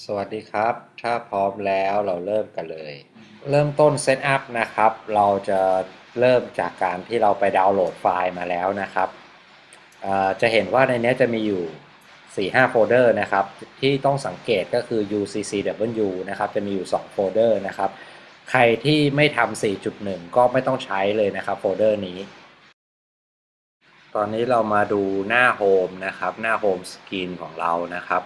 สวัสดีครับ ถ้าพร้อมแล้วเราเริ่มกันเลย เริ่มต้นเซตอัพนะครับ เราจะเริ่มจากการที่เราไปดาวน์โหลดไฟล์มาแล้วนะครับ จะเห็นว่าในนี้จะมีอยู่ 4-5 โฟลเดอร์นะครับ ที่ต้องสังเกตก็คือ UCCW นะครับ จะมีอยู่ 2 โฟลเดอร์นะครับ ใครที่ไม่ทำ 4.1 ก็ไม่ต้องใช้เลยนะครับโฟลเดอร์นี้ ตอนนี้เรามาดูหน้าโฮมนะครับ หน้าโฮมสกรีนของเรานะครับ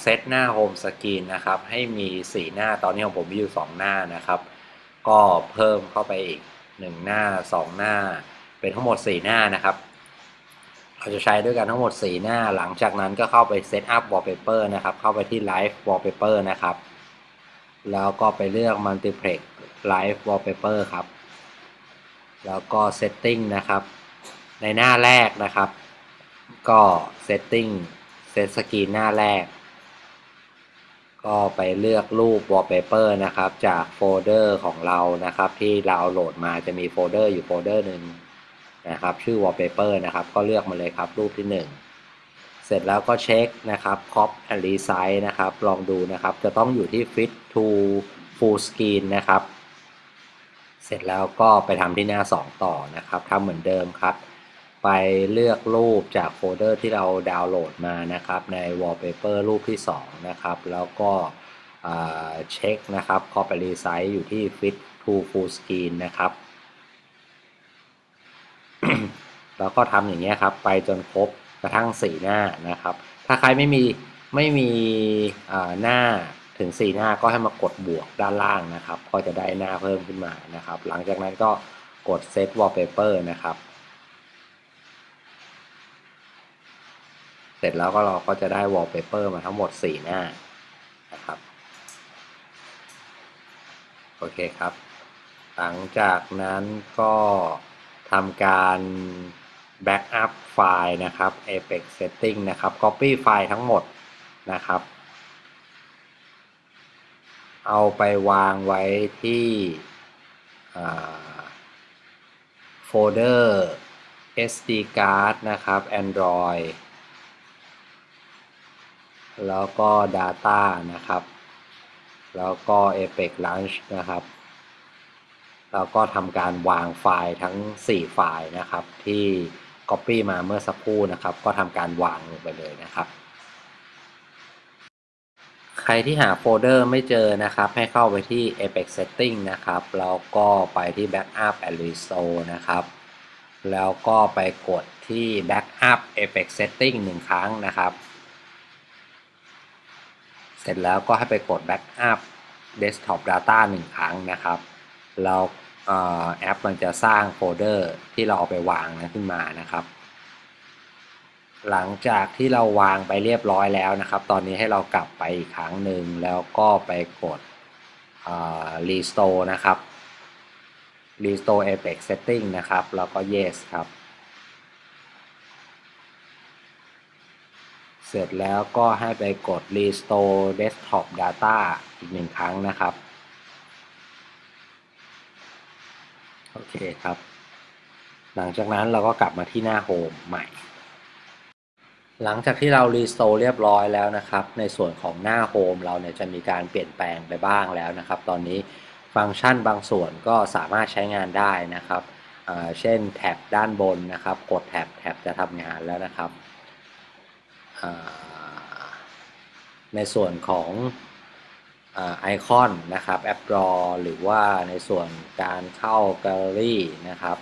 เซตหน้าโฮมสกรีนนะครับให้มี 4 หน้าตอนนี้ของผมมีอยู่ 2 หน้านะครับ ก็เพิ่มเข้าไปอีก 1 หน้า 2 หน้า เป็นทั้งหมด 4 หน้านะครับเราจะใช้ด้วยกันทั้งหมด 4 หน้า หลังจากนั้นก็เข้าไปเซตอัพวอลเปเปอร์นะครับ เข้าไปที่ Live Wallpaper นะครับ แล้วก็ไปเลือก Multiplex Live Wallpaper ครับ แล้วก็ Setting นะครับ ในหน้าแรกนะครับ ก็ Setting เซตสกรีนหน้าแรก ก็ไปเลือกรูป Wallpaper นะครับ จากโฟลเดอร์ของเรานะครับ ที่เราโหลดมาจะมีโฟลเดอร์อยู่โฟลเดอร์หนึ่งนะครับ ชื่อ Wallpaper นะครับ ก็เลือกมาเลยครับรูปที่ 1 เสร็จแล้วก็เช็คนะครับ Crop and Resize นะครับ ลองดูนะครับ จะต้องอยู่ที่ Fit to Full Screen นะครับ เสร็จแล้วก็ไปทำที่หน้า 2 ต่อนะครับทำเหมือนเดิมครับ ไปเลือกรูปจากโฟลเดอร์ที่เราดาวน์โหลดมานะครับ ใน Wallpaper รูปที่ 2 นะครับ แล้วก็เช็คนะครับ Copy Resize อยู่ที่ Fit to Full Screen นะครับ แล้วก็ทำอย่างเงี้ยครับ ไปจนครบกระทั่ง 4 หน้านะครับ ถ้าใครไม่มีไม่มีหน้าถึง 4 หน้าก็ให้มากดบวกด้านล่างนะครับ ก็จะได้หน้าเพิ่มขึ้นมานะครับ หลังจากนั้นก็กด Set Wallpaper นะครับ เสร็จแล้วก็เราก็จะได้ Wallpaper มาทั้งหมด 4 หน้านะครับโอเคครับ หลังจากนั้นก็ทำการ Backup ไฟล์นะครับ Apex Setting นะครับ Copy ไฟล์ทั้งหมดนะครับ เอาไปวางไว้ที่โฟลเดอร์ SD card นะครับ Android แล้วก็ Data นะครับ แล้วก็ Apex Launch นะครับ แล้วก็ทำการวางไฟล์ทั้ง 4 ไฟล์นะครับ ที่ Copy มาเมื่อสักครู่นะครับ ก็ทำการวางลงไปเลยนะครับ ใครที่หาโฟลเดอร์ไม่เจอนะครับ ให้เข้าไปที่ Apex Setting นะครับ แล้วก็ไปที่ Backup and Restore นะครับ แล้วก็ไปกดที่ Backup Apex Setting 1ครั้งนะครับ สร็จแล้วก็ให้ไปกด Backup Desktop Data 1 ครั้งนะครับแล้วแอปมันจะสร้างโฟลเดอร์ที่เราเอาไปวางนะขึ้นมานะครับ หลังจากที่เราวางไปเรียบร้อยแล้วนะครับ ตอนนี้ให้เรากลับไปอีกครั้งหนึ่งแล้วก็ไปกด Restore นะครับ Restore Apex Setting นะครับ แล้วก็ Yes ครับ เสร็จแล้วก็ให้ไปกด Restore Desktop Data อีกหนึ่งครั้งนะครับ โอเคครับ หลังจากนั้นเราก็กลับมาที่หน้าโฮมใหม่ หลังจากที่เรารีสโตร์เรียบร้อยแล้วนะครับ ในส่วนของหน้าโฮมเราเนี่ยจะมีการเปลี่ยนแปลงไปบ้างแล้วนะครับ ตอนนี้ฟังก์ชันบางส่วนก็สามารถใช้งานได้นะครับ เช่นแท็บด้านบนนะครับ กดแท็บแท็บจะทำงานแล้วนะครับ ในส่วนของไอคอนนะครับแอปรอหรือว่าในส่วนการเข้าแกลเลอรี่นะครับ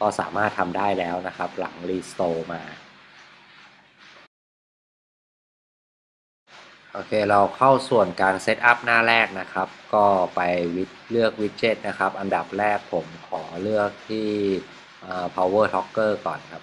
ก็สามารถทำได้แล้วนะครับ หลังรีสโตร์มา โอเค เราเข้าส่วนการเซตอัพหน้าแรกนะครับ ก็ไปเลือกวิดเจ็ตนะครับ อันดับแรกผมขอเลือกที่ power talker ก่อนครับ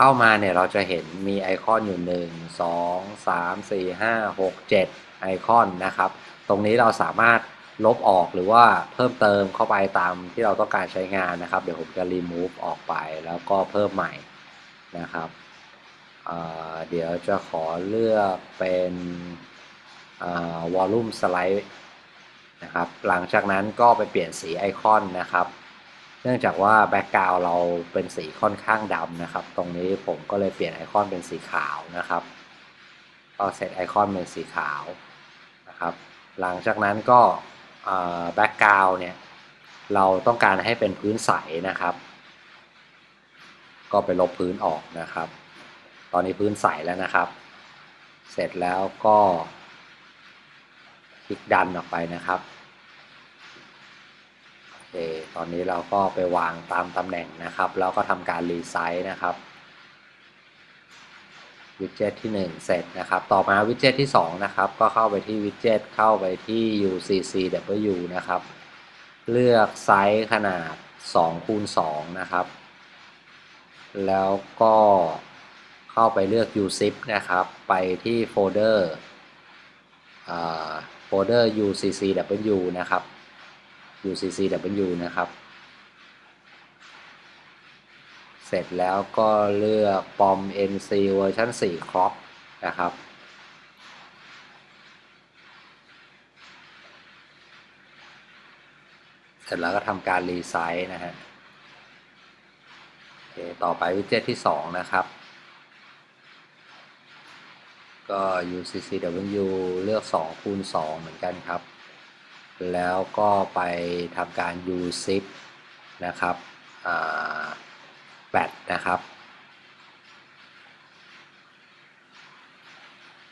เข้ามาเนี่ยเราจะเห็นมีไอคอนอยู่ 1 2 3 4 5 6 7 ไอคอนนะครับ ตรงนี้เราสามารถลบออกหรือว่าเพิ่มเติมเข้าไปตามที่เราต้องการใช้งานนะครับ เดี๋ยวผมจะ remove ออกไปแล้วก็เพิ่มใหม่นะครับเดี๋ยวจะขอเลือกเป็นวอลลุ่มสไลด์นะครับ หลังจากนั้นก็ไปเปลี่ยนสีไอคอนนะครับ เนื่องจากว่าแบ็กกราวเราเป็นสีค่อนข้างดำนะครับ ตรงนี้ผมก็เลยเปลี่ยนไอคอนเป็นสีขาวนะครับ ก็เซตไอคอนเป็นสีขาวนะครับ หลังจากนั้นก็แบ็กกราวเนี่ยเราต้องการให้เป็นพื้นใสนะครับ ก็ไปลบพื้นออกนะครับ ตอนนี้พื้นใสแล้วนะครับ เสร็จแล้วก็คลิกดันออกไปนะครับ เคตอนนี้เราก็ไปวางตามตำแหน่งนะครับ แล้วก็ทำการรีไซส์นะครับวิดเจ็ตที่ 1 เสร็จนะครับ ต่อมาวิดเจ็ตที่ 2 นะครับ ก็เข้าไปที่วิดเจ็ตเข้าไปที่ UCCW นะครับ เลือกไซส์ขนาด2คูณ2นะครับ แล้วก็เข้าไปเลือก uzip นะครับ ไปที่โฟลเดอร์โฟลเดอร์ uccw นะครับ uccw นะครับ เสร็จแล้วก็เลือก pom nc เวอร์ชัน4 crop นะครับ เสร็จแล้วก็ทำการรีไซส์นะฮะโอเคต่อไปวิดเจ็ตที่ 2 นะครับ ก็ UCCW เลือก2คูณ2เหมือนกันครับ แล้วก็ไปทำการ uzip นะครับแบตนะครับ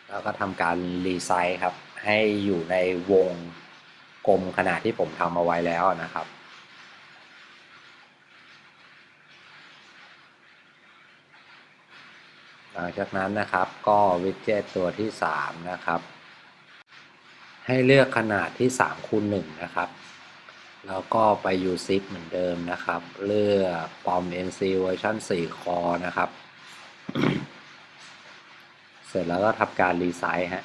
แล้วก็ทำการรีไซส์ครับ ให้อยู่ในวงกลมขนาดที่ผมทำเอาไว้แล้วนะครับหลังจากนั้นนะครับก็วิดเจ็ตตัวที่ 3 นะครับ ให้เลือกขนาดที่3คูณ1นะครับ แล้วก็ไป uzip เหมือนเดิมนะครับ เลือก pom nc เวอร์ชัน4 core นะครับ เสร็จแล้วก็ทำการรีไซส์ฮะ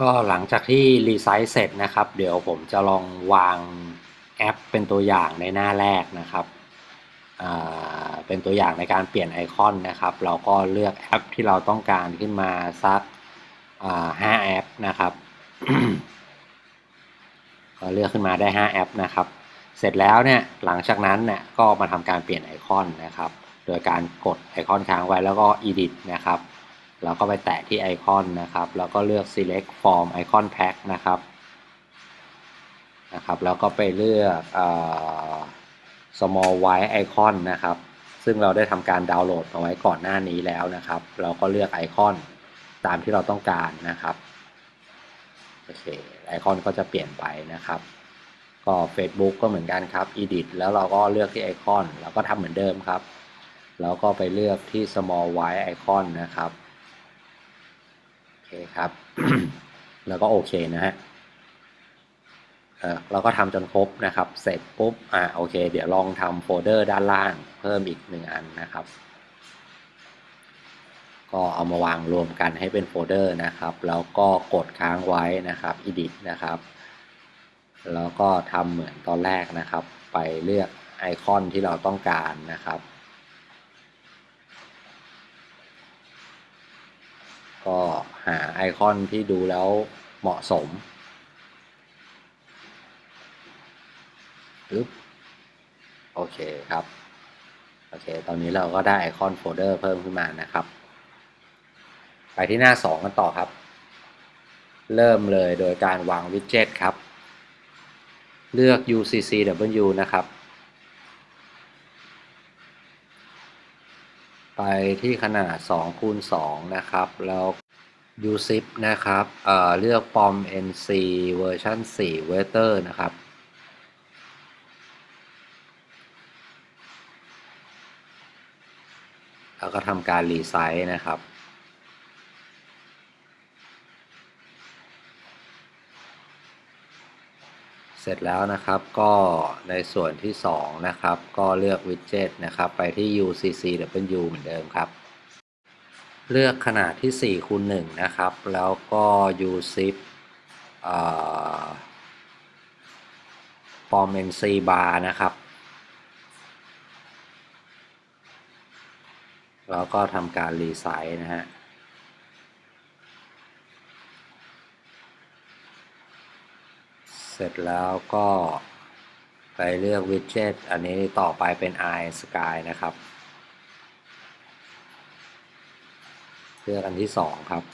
ก็หลังจากที่รีไซส์เสร็จนะครับ เดี๋ยวผมจะลองวางแอปเป็นตัวอย่างในหน้าแรกนะครับ เป็นตัวอย่างในการเปลี่ยนไอคอนนะครับ เราก็เลือกแอปที่เราต้องการขึ้นมาสัก ห้าแอปนะครับก็เลือกขึ้นมาได้ 5 แอปนะครับ เสร็จแล้วเนี่ยหลังจากนั้นเนี่ยก็มาทำการเปลี่ยนไอคอนนะครับ โดยการกดไอคอนค้างไว้แล้วก็ edit นะครับแล้วก็ไปแตะที่ไอคอนนะครับ แล้วก็เลือก select form icon pack นะครับนะครับ แล้วก็ไปเลือก small white icon นะครับ ซึ่งเราได้ทำการดาวน์โหลดมาไว้ก่อนหน้านี้แล้วนะครับ เราก็เลือกไอคอน ตามที่เราต้องการนะครับโอเคไอคอนก็จะเปลี่ยนไปนะครับ ก็ Facebook ก็เหมือนกันครับ Edit แล้วเราก็เลือกที่ไอคอนแล้วก็ทำเหมือนเดิมครับ แล้วก็ไปเลือกที่ small white icon นะครับโอเคครับ แล้วก็โอเคนะฮะเราก็ทำจนครบนะครับ เสร็จปุ๊บ อ่า โอเค เดี๋ยวลองทำโฟลเดอร์ด้านล่างเพิ่มอีกหนึ่งอันนะครับ ก็เอามาวางรวมกันให้เป็นโฟลเดอร์นะครับแล้วก็กดค้างไว้นะครับ edit นะครับ แล้วก็ทำเหมือนตอนแรกนะครับ ไปเลือกไอคอนที่เราต้องการนะครับ ก็หาไอคอนที่ดูแล้วเหมาะสมปึ๊บโอเคครับ โอเค ตอนนี้เราก็ได้ไอคอนโฟลเดอร์เพิ่มขึ้นมานะครับ ไปที่หน้า 2 กันต่อครับ เริ่มเลยโดยการวางวิดเจ็ตครับ เลือก UCCW นะครับ ไปที่ขนาด2คูณ2นะครับ แล้ว UZIP นะครับเเลือก POM NC เวอร์ชัน4 w e t e r นะครับแล้วก็ทำการรีไซส์นะครับ เสร็จแล้วนะครับก็ในส่วนที่ 2 นะครับ ก็เลือกวิดเจ็ตนะครับ ไปที่ UCCW เหมือนเดิมครับ เลือกขนาดที่4คูณ1นะครับ แล้วก็ uzip ฟอร์ม nc bar นะครับ แล้วก็ทำการรีไซส์นะฮะ เสร็จแล้วก็ไปเลือกวิดเจ็ตอันนี้ต่อไปเป็น Eye Sky นะครับ เลือกอันที่สองครับ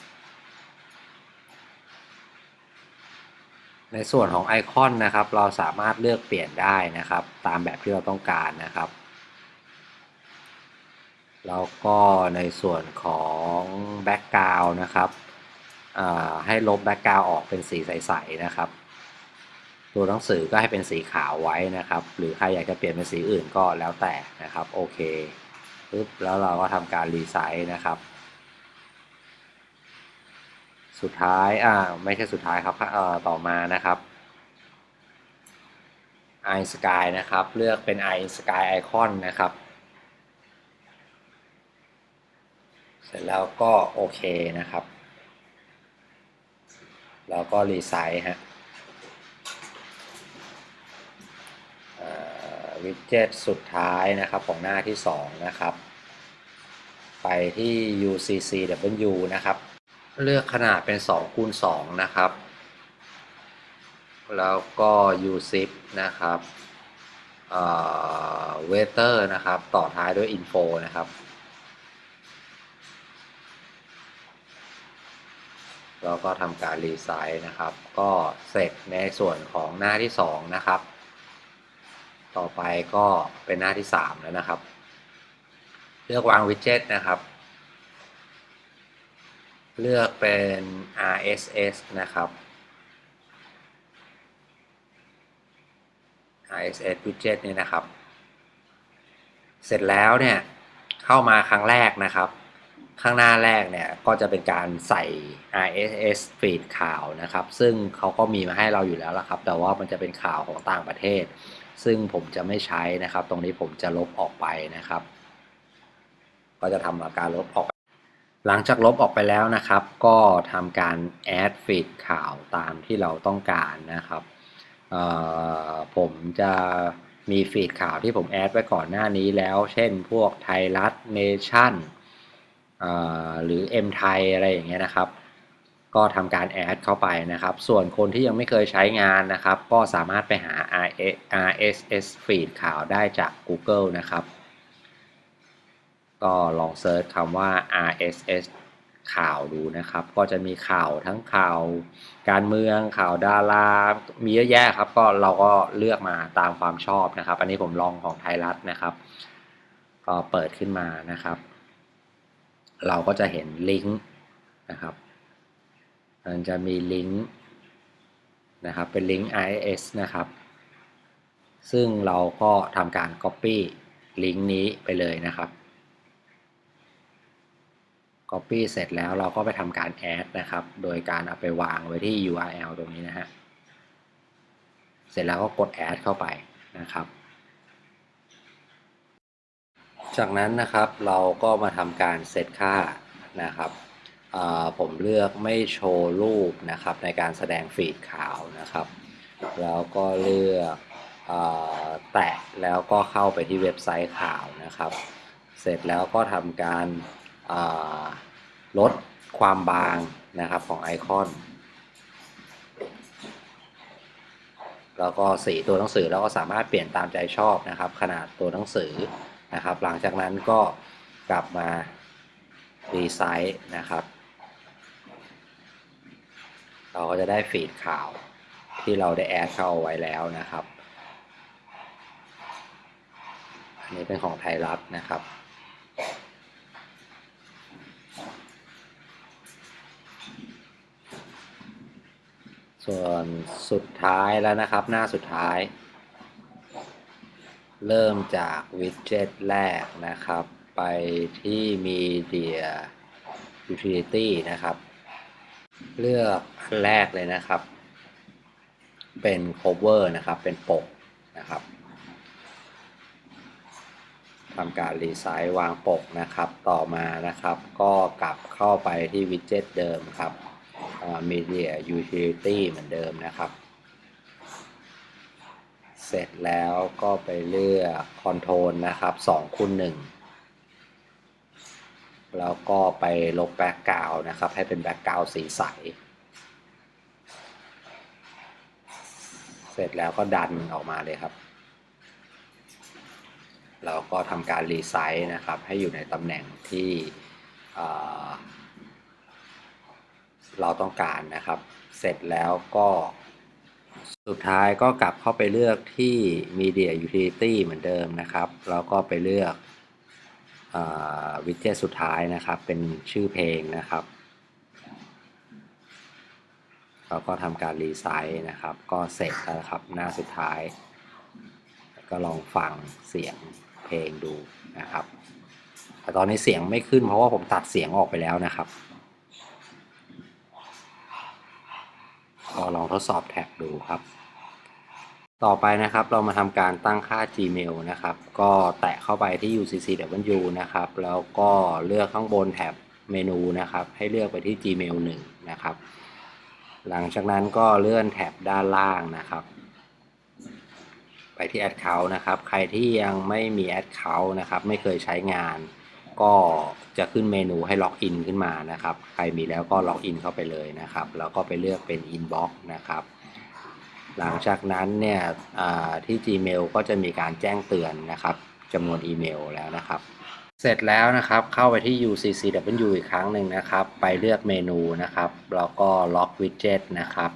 ในส่วนของไอคอนนะครับ เราสามารถเลือกเปลี่ยนได้นะครับ ตามแบบที่เราต้องการนะครับ แล้วก็ในส่วนของแบ็กกราวนะครับให้ลบแบ็กกราวออกเป็นสีใส ๆ นะครับ ตัวหนังสือก็ให้เป็นสีขาวไว้นะครับ หรือใครอยากจะเปลี่ยนเป็นสีอื่นก็แล้วแต่นะครับ โอเคปึ๊บแล้วเราก็ทำการรีไซส์นะครับ สุดท้ายอ่าไม่ใช่สุดท้ายครับเอ่อต่อมานะครับ i sky นะครับ เลือกเป็น i sky icon นะครับ เสร็จแล้วก็โอเคนะครับ แล้วก็รีไซส์ฮะ วิดเจ็ตสุดท้ายนะครับของหน้าที่ 2 นะครับ ไปที่ UCCW นะครับ เลือกขนาดเป็น2คูณ2นะครับ แล้วก็ UZIP นะครับเวเตอร์นะครับ ต่อท้ายด้วย info นะครับ แล้วก็ทำการรีไซส์นะครับ ก็เสร็จในส่วนของหน้าที่ 2 นะครับ ต่อไปก็เป็นหน้าที่ 3 แล้วนะครับ เลือกวางวิดเจ็ตนะครับ เลือกเป็น RSS นะครับ RSS widget นี่นะครับ เสร็จแล้วเนี่ยเข้ามาครั้งแรกนะครับ ข้างหน้าแรกเนี่ยก็จะเป็นการใส่ RSS feed ข่าวนะครับ ซึ่งเขาก็มีมาให้เราอยู่แล้วละครับ แต่ว่ามันจะเป็นข่าวของต่างประเทศ ซึ่งผมจะไม่ใช้นะครับ ตรงนี้ผมจะลบออกไปนะครับ ก็จะทำการลบออกไปหลังจากลบออกไปแล้วนะครับ ก็ทำการ add feed ข่าวตามที่เราต้องการนะครับ ผมจะมีฟีดข่าวที่ผมแอดไว้ก่อนหน้านี้แล้ว เช่นพวกไทยรัฐเนชั่นหรือ M ไทยอะไรอย่างเงี้ยนะครับ ก็ทำการแอดเข้าไปนะครับ ส่วนคนที่ยังไม่เคยใช้งานนะครับ ก็สามารถไปหา RSS feed ข่าวได้จาก Google นะครับ ก็ลองเซิร์ชคำว่า RSS ข่าวดูนะครับ ก็จะมีข่าวทั้งข่าว การเมืองข่าวดารา มีเยอะแยะครับ ก็เราก็เลือกมาตามความชอบนะครับ อันนี้ผมลองของไทยรัฐนะครับ ก็เปิดขึ้นมานะครับ เราก็จะเห็นลิงก์นะครับ มันจะมีลิงก์นะครับ เป็นลิงก์ IIS นะครับ ซึ่งเราก็ทำการ Copy ลิงก์นี้ไปเลยนะครับ Copy เสร็จแล้วเราก็ไปทำการ add นะครับ โดยการเอาไปวางไว้ที่ URL ตรงนี้นะฮะ เสร็จแล้วก็กด add เข้าไปนะครับ จากนั้นนะครับเราก็มาทำการเซตค่านะครับ ผมเลือกไม่โชว์รูปนะครับในการแสดงฟีดข่าวนะครับ แล้วก็เลือกแตะแล้วก็เข้าไปที่เว็บไซต์ข่าวนะครับ เสร็จแล้วก็ทำการลดความบางนะครับของไอคอนแล้วก็สีตัวหนังสือเราก็สามารถเปลี่ยนตามใจชอบนะครับ ขนาดตัวหนังสือนะครับ หลังจากนั้นก็กลับมารีไซต์นะครับ เราก็จะได้ฟีดข่าวที่เราได้แอดเข้าไว้แล้วนะครับ อันนี้เป็นของไทยรัฐนะครับ ส่วนสุดท้ายแล้วนะครับ หน้าสุดท้าย เริ่มจากวิดเจ็ตแรกนะครับ ไปที่ Media Utility นะครับ เลือกอันแรกเลยนะครับ เป็น cover นะครับ เป็นปกนะครับทำการรีไซต์วางปกนะครับ ต่อมานะครับ ก็กลับเข้าไปที่วิดเจ็ตเดิมครับ Media Utility เหมือนเดิมนะครับ เสร็จแล้วก็ไปเลือก Control นะครับ2คูณ1 แล้วก็ไปลบแบ็กกราวนะครับ ให้เป็นแบ็กกราวสีใส เสร็จแล้วก็ดันออกมาเลยครับเราก็ทำการรีไซส์นะครับ ให้อยู่ในตำแหน่งที่เเราต้องการนะครับ เสร็จแล้วก็สุดท้ายก็กลับเข้าไปเลือกที่ Media Utility เหมือนเดิมนะครับ แล้วก็ไปเลือก วิดเจ็ตสุดท้ายนะครับ เป็นชื่อเพลงนะครับเราก็ทำการรีไซส์นะครับ ก็เสร็จแล้วครับหน้าสุดท้าย ก็ลองฟังเสียงเพลงดูนะครับ แต่ตอนนี้เสียงไม่ขึ้นเพราะว่าผมตัดเสียงออกไปแล้วนะครับก็ลองทดสอบแท็กดูครับ ต่อไปนะครับเรามาทำการตั้งค่า Gmail นะครับ ก็แตะเข้าไปที่ UCCW นะครับ แล้วก็เลือกข้างบนแท็บเมนูนะครับ ให้เลือกไปที่ Gmail 1 นะครับ หลังจากนั้นก็เลื่อนแท็บด้านล่างนะครับ ไปที่ Account นะครับ ใครที่ยังไม่มี Account นะครับ ไม่เคยใช้งาน ก็จะขึ้นเมนูให้ล็อกอินขึ้นมานะครับ ใครมีแล้วก็ล็อกอินเข้าไปเลยนะครับ แล้วก็ไปเลือกเป็น Inbox นะครับ หลังจากนั้นเนี่ยที่ Gmail ก็จะมีการแจ้งเตือนนะครับจำนวนอีเมลแล้วนะครับ เสร็จแล้วนะครับเข้าไปที่ UCCW อีกครั้งหนึ่งนะครับ ไปเลือกเมนูนะครับแล้วก็ล็อกวิดเจ็ตนะครับ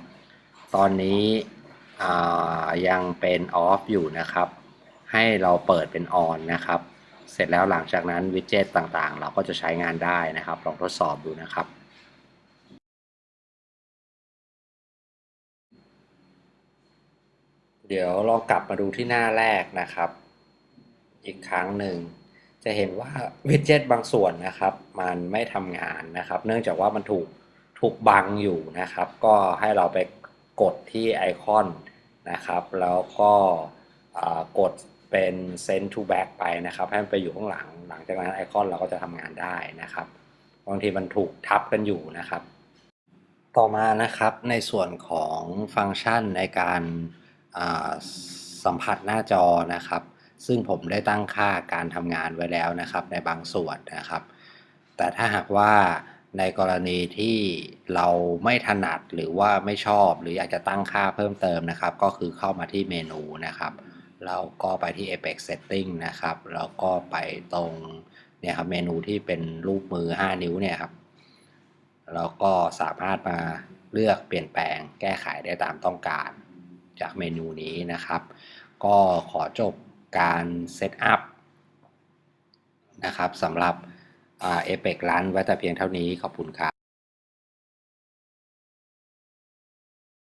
ตอนนี้ยังเป็น off อยู่นะครับ ให้เราเปิดเป็น on นะครับ เสร็จแล้วหลังจากนั้นวิดเจ็ตต่างๆ เราก็จะใช้งานได้นะครับ ลองทดสอบดูนะครับ เดี๋ยวลองกลับมาดูที่หน้าแรกนะครับ อีกครั้งหนึ่ง จะเห็นว่าวิดเจ็ตบางส่วนนะครับ มันไม่ทำงานนะครับ เนื่องจากว่ามันถูกถูกบังอยู่นะครับ ก็ให้เราไปกดที่ไอคอนนะครับ แล้วก็กดเป็น send to back ไปนะครับ ให้มันไปอยู่ข้างหลัง หลังจากนั้นไอคอนเราก็จะทำงานได้นะครับ บางทีมันถูกทับกันอยู่นะครับ ต่อมานะครับในส่วนของฟังก์ชันในการ สัมผัสหน้าจอนะครับ ซึ่งผมได้ตั้งค่าการทำงานไว้แล้วนะครับในบางส่วนนะครับ แต่ถ้าหากว่าในกรณีที่เราไม่ถนัดหรือว่าไม่ชอบ หรืออยากจะตั้งค่าเพิ่มเติมนะครับ ก็คือเข้ามาที่เมนูนะครับแล้วก็ไปที่ Apex Setting นะครับ แล้วก็ไปตรงเนี่ยครับเมนูที่เป็นรูปมือ 5 นิ้วเนี่ยครับแล้วก็สามารถมาเลือกเปลี่ยนแปลงแก้ไขได้ตามต้องการ จากเมนูนี้นะครับ ก็ขอจบการเซตอัพนะครับสำหรับเอเปกร้านไว้แต่เพียงเท่านี้ขอบคุณครับ